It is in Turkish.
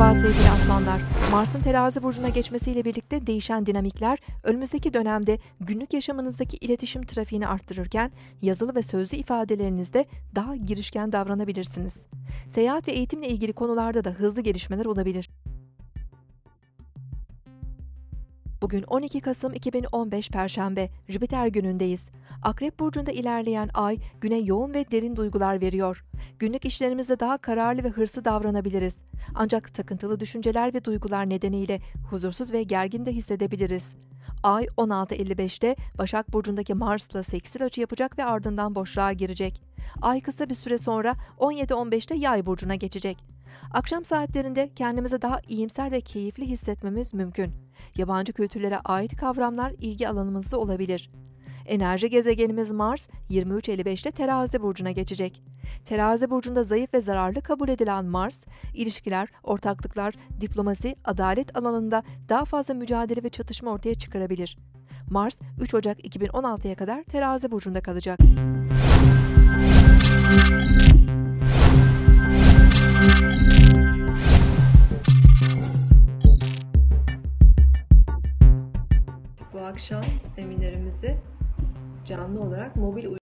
Merhaba sevgili aslanlar. Mars'ın terazi burcuna geçmesiyle birlikte değişen dinamikler önümüzdeki dönemde günlük yaşamınızdaki iletişim trafiğini arttırırken yazılı ve sözlü ifadelerinizde daha girişken davranabilirsiniz. Seyahat ve eğitimle ilgili konularda da hızlı gelişmeler olabilir. Bugün 12 Kasım 2015 Perşembe, Jüpiter günündeyiz. Akrep burcunda ilerleyen ay güne yoğun ve derin duygular veriyor. Günlük işlerimizde daha kararlı ve hırslı davranabiliriz. Ancak takıntılı düşünceler ve duygular nedeniyle huzursuz ve gergin de hissedebiliriz. Ay 16.55'te Başak Burcu'ndaki Mars'la sekstil açı yapacak ve ardından boşluğa girecek. Ay kısa bir süre sonra 17.15'te Yay Burcu'na geçecek. Akşam saatlerinde kendimizi daha iyimser ve keyifli hissetmemiz mümkün. Yabancı kültürlere ait kavramlar ilgi alanımızda olabilir. Enerji gezegenimiz Mars 23.55'te Terazi burcuna geçecek. Terazi burcunda zayıf ve zararlı kabul edilen Mars, ilişkiler, ortaklıklar, diplomasi, adalet alanında daha fazla mücadele ve çatışma ortaya çıkarabilir. Mars 3 Ocak 2016'ya kadar Terazi burcunda kalacak. Bu akşam seminerimizi canlı olarak mobil